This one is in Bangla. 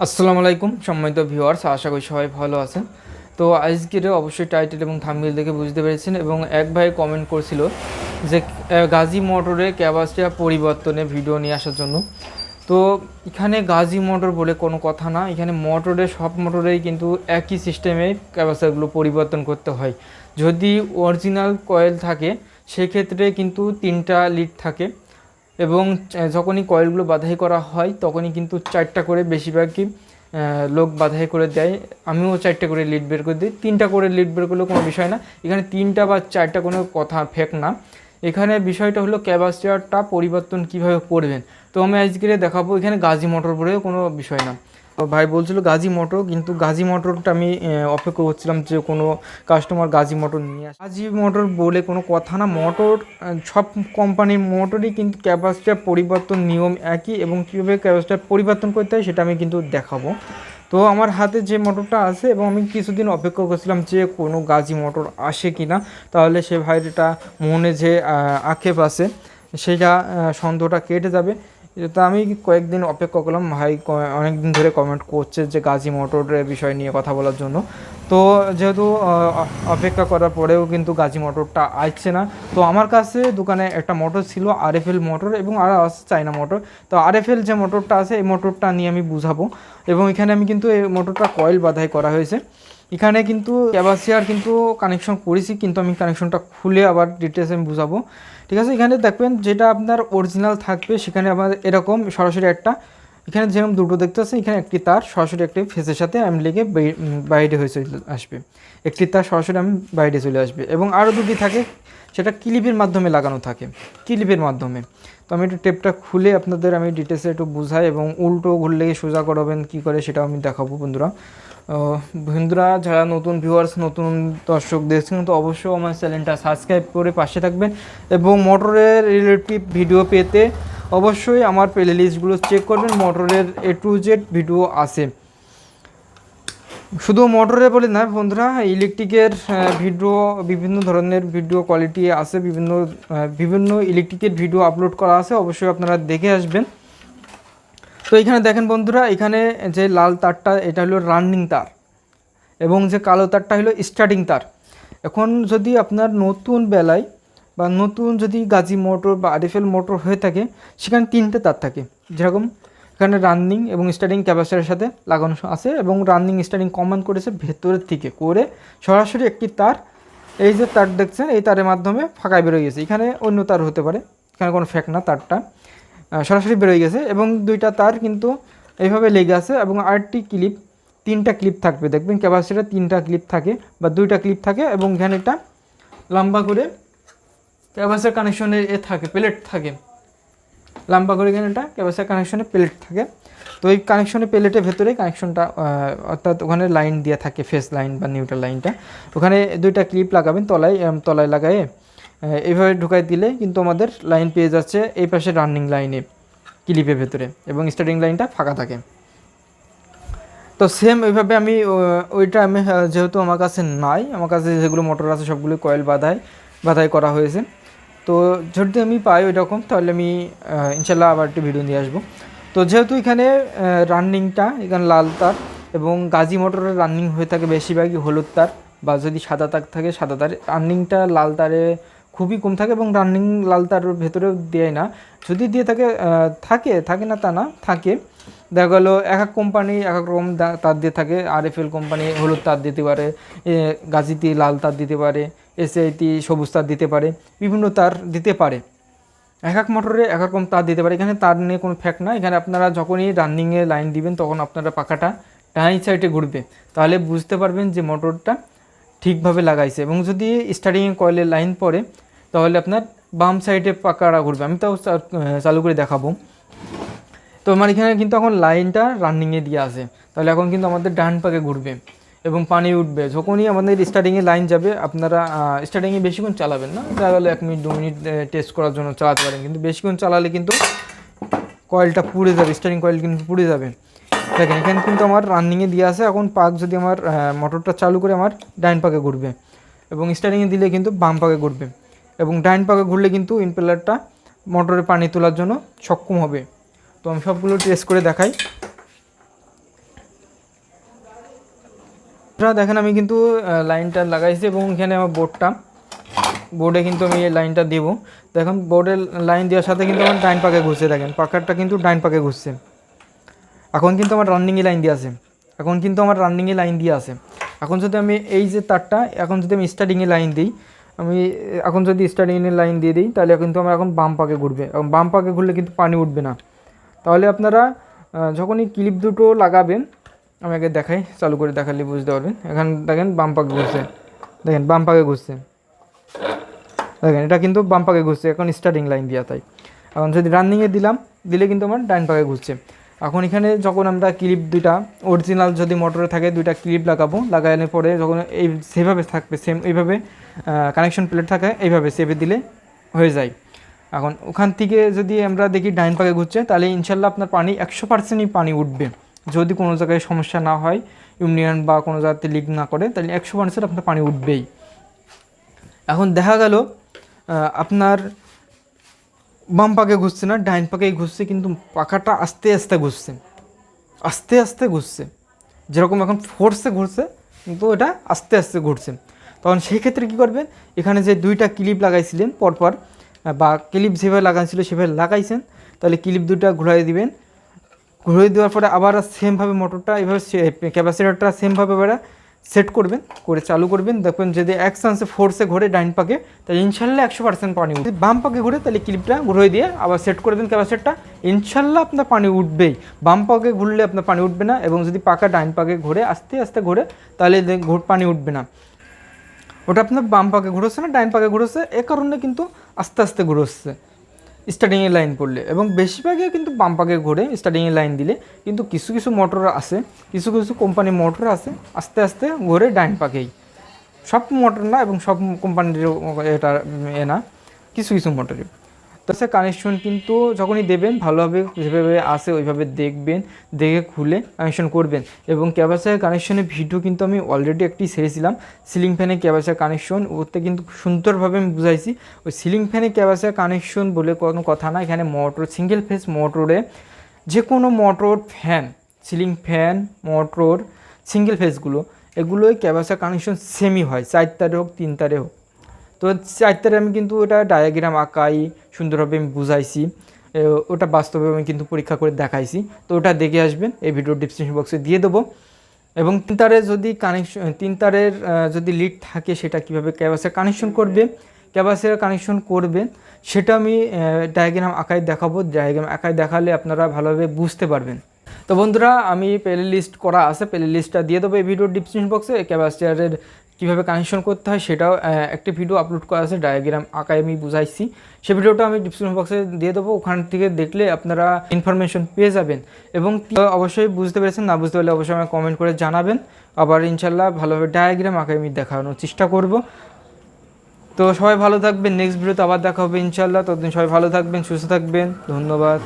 আসসালামু আলাইকুম, সম্মানিত ভিউয়ার্স, আশা করি সবাই ভালো আছেন। তো আজকের অবশ্যই টাইটেল এবং থাম্বনেল দেখে বুঝতে পেরেছেন এবং এক ভাই কমেন্ট করছিল যে গাজী মোটরে ক্যাপাসিটি পরিবর্তনে ভিডিও নিয়ে আসার জন্য। তো এখানে গাজী মোটর বলে কোনো কথা না, এখানে মোটরে সব মোটরেই কিন্তু একই সিস্টেমে ক্যাপাসিটারগুলো পরিবর্তন করতে হয়। যদি অরিজিনাল কয়েল থাকে, সেক্ষেত্রে কিন্তু তিনটা লিড থাকে। এবং যখনই কয়েলগুলো বাধাই করা হয়, তখনই কিন্তু চারটা করে বেশিরভাগই লোক বাধাই করে দেয়। আমিও চারটে করে লিড বের করে দিই। তিনটা করে লিড বের করলেও কোনো বিষয় না। এখানে তিনটা বা চারটা কোনো কথা ফেক না। এখানে বিষয়টা হলো ক্যাপাসিটারটা পরিবর্তন কীভাবে করবেন? তো আমি আজকে দেখাবো, এখানে গাজি মোটর বলেও কোনো বিষয় না। ভাই বলছিল গাজি মটর, কিন্তু গাজি মটরটা আমি অপেক্ষা করছিলাম যে কোনো কাস্টমার গাজি মটর নিয়ে আসে। গাজি মোটর বলে কোনো কথা না, মোটর সব কোম্পানির মোটরই কিন্তু ক্যাপাসিটার পরিবর্তন নিয়ম একই এবং কীভাবে ক্যাপাসিটার পরিবর্তন করতে হয় সেটা আমি কিন্তু দেখাবো। তো আমার হাতে যে মোটরটা আছে এবং আমি কিছুদিন অপেক্ষা করছিলাম যে কোনো গাজি মোটর আসে কি না তাহলে সে ভাইটা মনে যে আক্ষেপ আছে, সেটা সন্দেহটা কেটে যাবে। তা আমি কয়েকদিন অপেক্ষা করলাম, ভাই অনেক দিন ধরে কমেন্ট করছে যে গাজী মোটরের বিষয় নিয়ে কথা বলার জন্য। তো যেহেতু অপেক্ষা করার পরেও কিন্তু গাজী মোটরটা আসছে না। তো আমার কাছে দোকানে একটা মোটর ছিল, আরএফএল মোটর এবং আর আছে চাইনা মোটর। তো আরএফএল যে মোটরটা আছে, এই মোটরটা নিয়ে আমি বুঝাবো। এবং এখানে আমি কিন্তু এই মোটরটা কয়েল বাধাই করা হয়েছে। এখানে কিন্তু ক্যাবাসিয়ার কিন্তু কানেকশন করেছি, কিন্তু আমি কানেকশনটা খুলে আবার ডিটেলস আমি বুঝাবো। ঠিক আছে? এখানে দেখবেন যেটা আপনার অরিজিনাল থাকবে, সেখানে আমার এরকম সরাসরি একটা, এখানে যেরকম দুটো দেখতে পাচ্ছেন, এখানে একটি তার, সরাসরি একটি ফেসের সাথে আমি লেগে বাইরে হয়ে চলে আসবে। একটি তার সরাসরি আমি বাইরে চলে আসবে। এবং আরও দুটি থাকে, সেটা ক্লিপের মাধ্যমে লাগানো থাকে, ক্লিপের মাধ্যমে। তো আমি একটু টেপটা খুলে আপনাদের আমি ডিটেলসে একটু বুঝাই এবং উল্টো ঘুরলে সোজা করাবেন, কী করে সেটা আমি দেখাবো বন্ধুরা। বন্ধুরা, যারা নতুন ভিউয়ার্স নতুন দর্শক দেখছেন, তো অবশ্যই আমার চ্যানেলটা সাবস্ক্রাইব করে পাশে থাকবেন এবং মোটরের রিলেটিভ ভিডিও পেতে অবশ্যই আমার প্লে লিস্টগুলো চেক করবেন। মোটরের এ টু জেড ভিডিও আছে। শুধু মোটরে বলে না বন্ধুরা ইলেকট্রিকের ভিডিও বিভিন্ন ধরনের ভিডিও কোয়ালিটি আছে। বিভিন্ন বিভিন্ন ইলেকট্রিকের ভিডিও আপলোড করা আছে। অবশ্যই আপনারা দেখে আসবেন। তো এখানে দেখেন বন্ধুরা, এখানে যে লাল তারটা, এটা হলো রানিং তার এবং যে কালো তারটা হলো স্টার্টিং তার। এখন যদি আপনার নতুন বেলায় বা নতুন যদি গাজি মোটর বা আরএফএল মোটর হয়ে থাকে, সেখানে তিনটে তার থাকে। যেরকম এখানে রানিং এবং স্টার্টিং ক্যাপাসিটারের সাথে লাগানো আছে এবং রানিং স্টার্টিং কমান্ড করেছে ভেতরের থেকে করে সরাসরি একটি তার। এই যে তার দেখছেন, এই তারের মাধ্যমে ফাঁকায় বেরোয় গেছে। এখানে অন্য তার হতে পারে, এখানে কোনো ফ্যাক না তারটা। সরাসরি বেরোয় গেছে এবং দুইটা তার কিন্তু এইভাবে লেগে আছে এবং আরেকটি ক্লিপ, তিনটা ক্লিপ থাকবে। দেখবেন ক্যাপাসিটার তিনটা ক্লিপ থাকে বা দুইটা ক্লিপ থাকে এবং এখানে একটা লম্বা করে ক্যাপাসিটার কানেকশনের এ থাকে প্লেট থাকে। লম্বা করে এখানে একটা ক্যাপাসিটার কানেকশনে প্লেট থাকে। তো এই কানেকশনের প্লেটের ভেতরে কানেকশনটা অর্থাৎ ওখানে লাইন দেওয়া থাকে ফেস লাইন বা নিউট্রাল লাইনটা ওখানে দুইটা ক্লিপ লাগাবেন, তলায় তলায় লাগায়ে এইভাবে ঢুকাই দিলে কিন্তু আমাদের লাইন পেয়ে যাচ্ছে এই পাশে রানিং লাইনে ক্লিপের ভেতরে এবং স্টার্টিং লাইনটা ফাঁকা থাকে। তো সেম ওইভাবে আমি ওইটা আমি যেহেতু আমার কাছে নাই, আমার কাছে যেগুলো মোটর আছে সবগুলো কয়েল বাধাই বাধাই করা হয়েছে। তো যদি আমি পাই ওই রকম তাহলে আমি ইনশাল্লাহ আবার একটি ভিডিও নিয়ে আসব। তো যেহেতু এখানে রানিংটা এখানে লাল তার এবং গাজি মোটরের রানিং হয়ে থাকে বেশিরভাগই হলুদ তার বা যদি সাদা তার থাকে, সাদা তার রানিংটা লাল তারে খুবই কম থাকে এবং রানিং লাল তার ভেতরেও দেয় না। যদি দিয়ে থাকে থাকে থাকে না তা না, থাকে। দেখা গেলো এক এক কোম্পানি এক এক রকম তার দিয়ে থাকে। আর এফ এল কোম্পানি হলুদ তার দিতে পারে গাজিতি লাল তার দিতে পারে এসআইটি সবুজ তার দিতে পারে, বিভিন্ন তার দিতে পারে। এক এক মোটরে এক এক রকম তার দিতে পারে। এখানে তার নিয়ে কোনো ফ্যাক্ট না এখানে আপনারা যখনই রানিংয়ে লাইন দিবেন, তখন আপনারা পাখাটা ডাইন সাইডে ঘুরবে। তাহলে বুঝতে পারবেন যে মোটরটা ঠিকভাবে লাগাইছে। এবং যদি স্টার্টিংয়ে কয়েলের লাইন পড়ে, তাহলে আপনার বাম সাইডে পাকাটা ঘুরবে। আমি তাও চালু করে দেখাবো। তো আমার এখানে কিন্তু এখন লাইনটা রানিংয়ে দিয়ে আছে। তাহলে এখন কিন্তু আমাদের ডান পাকে ঘুরবে এবং পানি উঠবে। যখনই আমাদের স্টার্টিংয়ে লাইন যাবে, আপনারা স্টার্টিংয়ে বেশিক্ষণ চালাবেন না। গেলো এক মিনিট, দু মিনিট টেস্ট করার জন্য চালাতে পারেন। কিন্তু বেশিক্ষণ চালালে কিন্তু কয়েলটা পুড়ে যাবে। স্টার্টিং কয়েল কিন্তু পুড়ে যাবে। দেখেন, এখানে কিন্তু আমার রানিংয়ে দিয়ে আছে। এখন পাক যদি আমার মোটরটা চালু করে আমার ডাইন পাকে ঘুরবে। এবং স্টার্টিংয়ে দিলে কিন্তু বাম পাকে ঘুরবে। এবং ডাইন পাকে ঘুরলে কিন্তু ইম্পেলারটা মোটরে পানি তোলার জন্য সক্ষম হবে। তো আমি সবগুলো টেস্ট করে দেখাই। দেখেন, আমি কিন্তু লাইনটা লাগাইছি এবং এখানে আমার বোর্ডটা বোর্ডে কিন্তু আমি এই লাইনটা দেবো। দেখুন বোর্ডের লাইন দেওয়ার সাথে কিন্তু আমার ডাইন পাকে ঘুরছে। দেখেন পাকারটা কিন্তু ডাইন পাকে ঘুরছে। এখন কিন্তু আমার রানিংয়ে লাইন দিয়ে আছে। এখন কিন্তু আমার রানিংয়ে লাইন দিয়ে আছে। এখন যদি আমি এই যে তারটা, এখন যদি আমি স্টার্টিংয়ে লাইন দিই, আমি, এখন যদি স্টার্টিংয়ে লাইন দিয়ে দিই, তাহলে কিন্তু আমার এখন বাম পাকে ঘুরবে। এবং বাম পাকে ঘুরলে কিন্তু পানি উঠবে না। তাহলে আপনারা যখনই ক্লিপ দুটো লাগাবেন, আমি আগে দেখাই, চালু করে দেখালে বুঝতে পারবেন। এখন, দেখেন বাম পাকে ঘুরছে। দেখেন, বাম পাকে ঘুরছে। দেখেন, এটা কিন্তু বাম পাকে ঘুরছে। এখন স্টার্টিং লাইন দেওয়া তাই। এখন যদি রানিংয়ে দিলাম, দিলে কিন্তু আমার ডাইন পাকে ঘুরছে। এখন এখানে যখন আমরা ক্লিপ দুইটা অরিজিনাল যদি মোটরে থাকে, দুইটা ক্লিপ লাগাবো, লাগানোর পরে যখন এই সেভাবে থাকবে সেম এইভাবে কানেকশন প্লেট থাকে, এইভাবে সেভে দিলে হয়ে যায়। এখন ওখান থেকে যদি আমরা দেখি ডাইন পাকে ঘুরছে, তাহলে ইনশাল্লাহ আপনার পানি একশো পার্সেন্টই পানি উঠবে। যদি কোনো জায়গায় সমস্যা না হয় ইউনিয়ন বা কোনো জায়গাতে লিক না করে, তাহলে একশো পার্সেন্ট আপনার পানি উঠবেই। এখন দেখা গেল আপনার বাম পাকে ঘুরছে না, ডাইন পাকেই ঘুরছে, কিন্তু পাখাটা আস্তে আস্তে ঘুরছে। আস্তে আস্তে ঘুরছে। যেরকম এখন ফোর্সে ঘুরছে, কিন্তু এটা আস্তে আস্তে ঘুরছে। তখন সেই ক্ষেত্রে কী করবেন? এখানে যে দুইটা ক্লিপ লাগাইছিলেন পরপর, বা ক্লিপ যেভাবে লাগাইছিল সেভাবে লাগাইছেন, তাহলে ক্লিপ দুটা ঘুরাই দিবেন। ঘুরিয়ে দেওয়ার পরে আবার সেমভাবে মোটরটা এভাবে ক্যাপাসিটারটা সেমভাবে এবার সেট করবেন, করে চালু করবেন। দেখবেন যদি এক চান্সে ফোর্সে ঘোরে ডাইন পাকে, তাহলে ইনশাল্লাহ একশো পার্সেন্ট পানি উঠবে। বাম পাকে ঘুরে, তাহলে ক্লিপটা ঘুরিয়ে দিয়ে আবার সেট করে দেন ক্যাপাসিটারটা ইনশাল্লাহ আপনার পানি উঠবেই। বাম পাকে ঘুরলে আপনার পানি উঠবে না এবং যদি পাকা ডাইন পাকে ঘুরে, আস্তে আস্তে ঘুরে, তাহলে ঘুর- পানি উঠবে না। ওটা আপনার বাম পাকে ঘুরোচ্ছে না, ডাইন পাকে ঘুরোচ্ছে। এ কারণে কিন্তু আস্তে আস্তে ঘুরোচ্ছে। স্টার্টিংয়ে লাইন করলে। এবং বেশিরভাগই কিন্তু পাম্পাকে পাকে ঘুরে স্টার্টিংয়ে লাইন দিলে। কিন্তু কিছু কিছু মোটর আছে, কিছু কিছু কোম্পানি মোটর আছে, আস্তে আস্তে ঘুরে ডাইন পাকেই। সব মোটর না এবং সব কোম্পানির এটা এ না, কিছু কিছু মোটরে তো সে কানেকশন কিন্তু যখনই দেবেন, ভালোভাবে যেভাবে আসে ওইভাবে দেখবেন, দেখে খুলে কানেকশন করবেন। এবং ক্যাবাসার কানেকশনের ভিডিও কিন্তু আমি অলরেডি একটি ছেড়েছিলাম। সিলিং ফ্যানে ক্যাবাসার কানেকশন ওতে কিন্তু সুন্দরভাবে আমি বুঝাইছি। ওই সিলিং ফ্যানে ক্যাবাসার কানেকশন বলে কোনো কথা না। এখানে মোটর সিঙ্গেল ফেস মোটরে যে কোনো motor fan ceiling fan motor single ফেসগুলো এগুলোই ক্যাবাসার কানেকশন সেমই হয়। চার তারে হোক তিন তারে হোক। তো চারটারে আমি কিন্তু ওটা ডায়াগ্রাম আঁকাই, সুন্দরভাবে আমি বুঝাইছি। ওটা বাস্তবে আমি কিন্তু পরীক্ষা করে দেখাইছি। তো ওটা দেখে আসবেন, এই ভিডিও ডিসক্রিপশন বক্সে দিয়ে দেবো। এবং তিন তারে যদি কানেকশন তিন তারের যদি লিড থাকে, সেটা কীভাবে ক্যাবাসে কানেকশন করবে? ক্যাবাসে কানেকশন করবেন সেটা আমি ডায়াগ্রাম আঁকায় দেখাবো। ডায়াগ্রাম আঁকায় দেখালে আপনারা ভালোভাবে বুঝতে পারবেন। তো বন্ধুরা, আমি প্লে লিস্ট করা আছে প্লে লিস্টটা দিয়ে দেবো এই ভিডিও ডিসক্রিপশন বক্সে ক্যাপাসিটারের কীভাবে কানেকশন করতে হয় সেটাও একটি ভিডিও আপলোড করা আছে ডায়াগ্রাম আঁকায় আমি বুঝাইছি। সেই ভিডিওটা আমি ডিসক্রিপশন বক্সে দিয়ে দেবো, ওখান থেকে দেখলে আপনারা ইনফরমেশন পেয়ে যাবেন। এবং অবশ্যই বুঝতে পেরেছেন, না বুঝতে পারলে অবশ্যই আমাকে কমেন্ট করে জানাবেন। আবার ইনশাল্লাহ ভালোভাবে ডায়াগ্রাম আঁকায় আমি দেখানোর চেষ্টা করব। তো সবাই ভালো থাকবেন নেক্সট ভিডিওতে আবার দেখা হবে ইনশাল্লাহ ততদিন সবাই ভালো থাকবেন, সুস্থ থাকবেন। ধন্যবাদ।